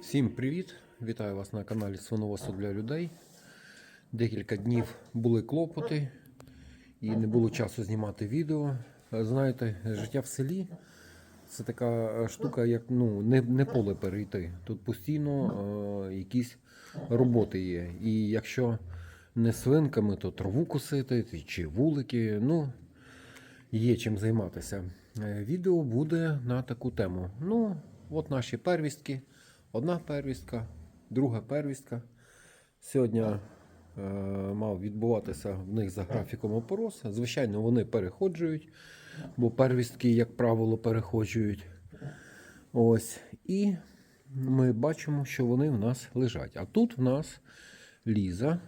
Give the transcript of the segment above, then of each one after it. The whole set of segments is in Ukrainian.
Всім привіт! Вітаю вас на каналі Свиноводство для людей. Декілька днів були клопоти і не було часу знімати відео. Знаєте, життя в селі це така штука, як ну, не, не поле перейти. Тут постійно е, якісь роботи є. І якщо не свинками, то траву косити чи вулики. Ну, є чим займатися. Е, Відео буде на таку тему. Ну, от наші первістки. Одна первістка, друга первістка. Сьогодні е, мав відбуватися в них за графіком опорос. Звичайно, вони переходжують, бо первістки, як правило, переходжують. Ось. І ми бачимо, що вони в нас лежать. А тут в нас Ліза.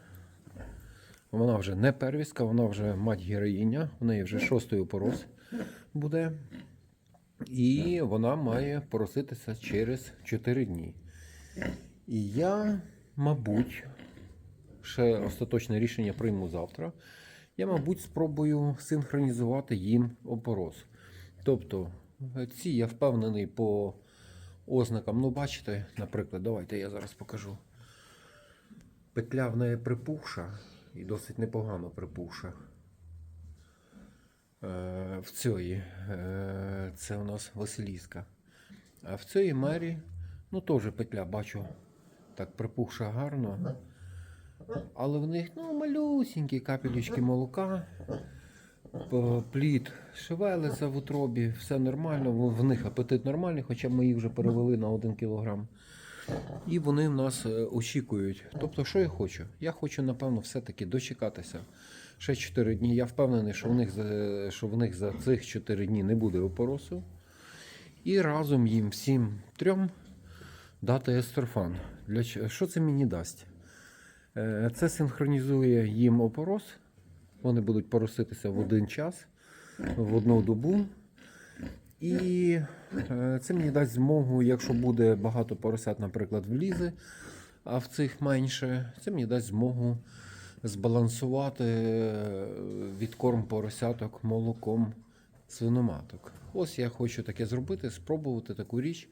Вона вже не первістка, вона вже мать героїня, у неї вже шостий опорос буде. І вона має пороситися через 4 дні. І я, мабуть, ще остаточне рішення прийму завтра. Я, мабуть, спробую синхронізувати їм опорос. Тобто, ці я впевнений по ознакам. Ну, бачите, наприклад, давайте я зараз покажу. Петля в неї припухша і досить непогано припухша. Е, в цій е, це у нас Василіска. А в цій мері, ну теж петля бачу, так припухша гарно. Але в них ну, малюсінькі капелючки молока, плід шевелиться в утробі, все нормально, в них апетит нормальний, хоча ми їх вже перевели на 1 кілограм. І вони нас е, очікують. Тобто, що я хочу? Я хочу, напевно, все-таки дочекатися. Ще 4 дні. Я впевнений, що в них що в них за цих 4 дні не буде опоросу. І разом їм всім трьом дати естрофан. Для, що це мені дасть? Е, Це синхронізує їм опорос. Вони будуть пороситися в один час, в одну добу. І е, це мені дасть змогу, якщо буде багато поросят, наприклад, в лізи, а в цих менше, це мені дасть змогу збалансувати е, відкорм поросяток молоком свиноматок. Ось я хочу таке зробити, спробувати таку річ.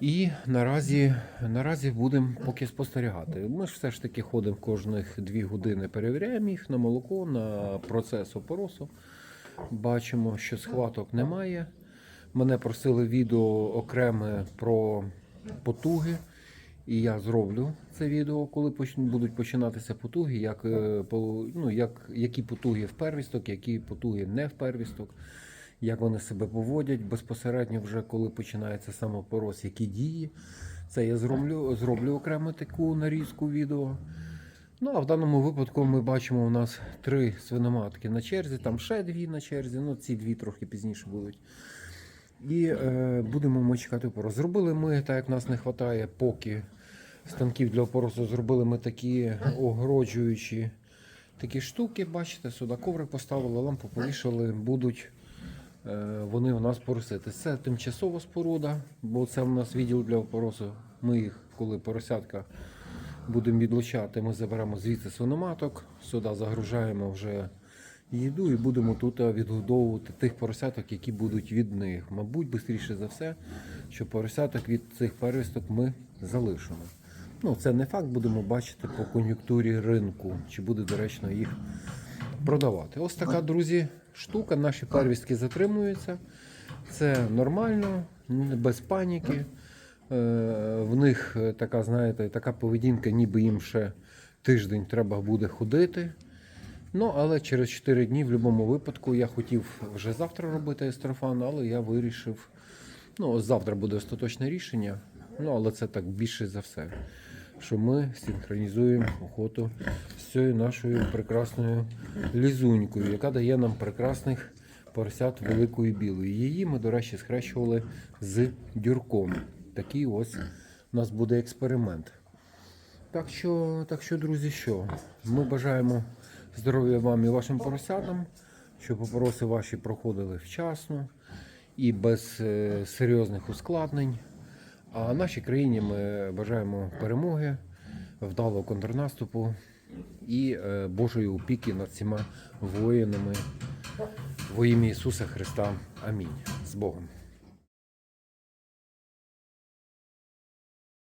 І наразі, наразі будемо поки спостерігати. Ми ж все ж таки ходимо кожних дві години, перевіряємо їх на молоко, на процес опоросу. Бачимо, що схваток немає. Мене просили відео окреме про потуги. І я зроблю це відео, коли будуть починатися потуги, як, е, ну, як, які потуги в первісток, які потуги не в первісток, як вони себе поводять безпосередньо, вже коли починається самопорос, які дії. Це я зроблю, зроблю окремо таку нарізку відео. Ну, а в даному випадку ми бачимо у нас три свиноматки на черзі, там ще дві на черзі, ну ці дві трохи пізніше будуть. І е, будемо ми чекати опорос. Зробили ми, так як нас не вистачає поки станків для опоросу, зробили ми такі огороджуючі такі штуки. Бачите, сюди коврик поставили, лампу повішали, будуть е, вони у нас поросити. Це тимчасова споруда, бо це у нас відділ для опоросу. Ми їх, коли поросятка будемо відлучати, ми заберемо звідси свиноматок, сюди загружаємо вже їду і будемо тут е, відгодовувати тих поросяток, які будуть від них. Мабуть, швидше за все, що поросяток від цих первісток ми залишимо. Ну, це не факт, будемо бачити по кон'юнктурі ринку, чи буде доречно їх продавати. Ось така, друзі, штука. Наші первістки затримуються. Це нормально, без паніки. Е, В них е, така, знаєте, така поведінка, ніби їм ще тиждень треба буде ходити. Ну, але через 4 дні в будь-якому випадку я хотів вже завтра робити естрофан, але я вирішив. Ну, завтра буде остаточне рішення. Ну, але це так більше за все. Що ми синхронізуємо охоту з цією нашою прекрасною лізунькою, яка дає нам прекрасних поросят великої білої. Її ми, до речі, схрещували з дюрком. Такий ось у нас буде експеримент. Так що, так що, друзі, що? Ми бажаємо здоров'я вам і вашим поросятам, щоб опороси ваші проходили вчасно і без е, серйозних ускладнень. А нашій країні ми бажаємо перемоги, вдалого контрнаступу і е, Божої опіки над всіма воїнами Во ім'я Ісуса Христа. Амінь. З Богом.